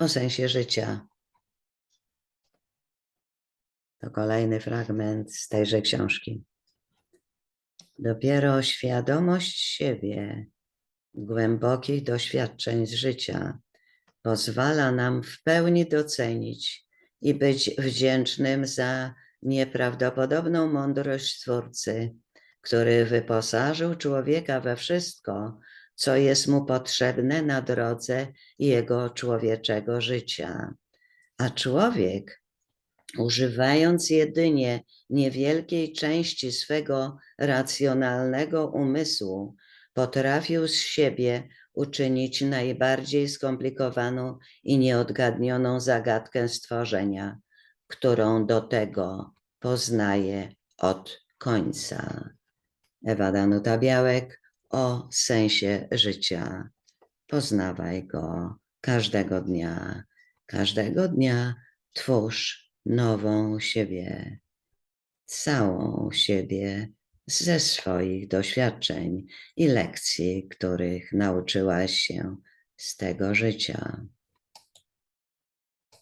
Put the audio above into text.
o sensie życia. To kolejny fragment z tejże książki. Dopiero świadomość siebie, głębokich doświadczeń z życia pozwala nam w pełni docenić i być wdzięcznym za nieprawdopodobną mądrość Stwórcy, który wyposażył człowieka we wszystko, co jest mu potrzebne na drodze jego człowieczego życia. A człowiek, używając jedynie niewielkiej części swego racjonalnego umysłu, potrafił z siebie uczynić najbardziej skomplikowaną i nieodgadnioną zagadkę stworzenia, którą do tego poznaje od końca. Ewa Danuta Białek o sensie życia. Poznawaj go każdego dnia. Każdego dnia twórz nową siebie, całą siebie ze swoich doświadczeń i lekcji, których nauczyłaś się z tego życia.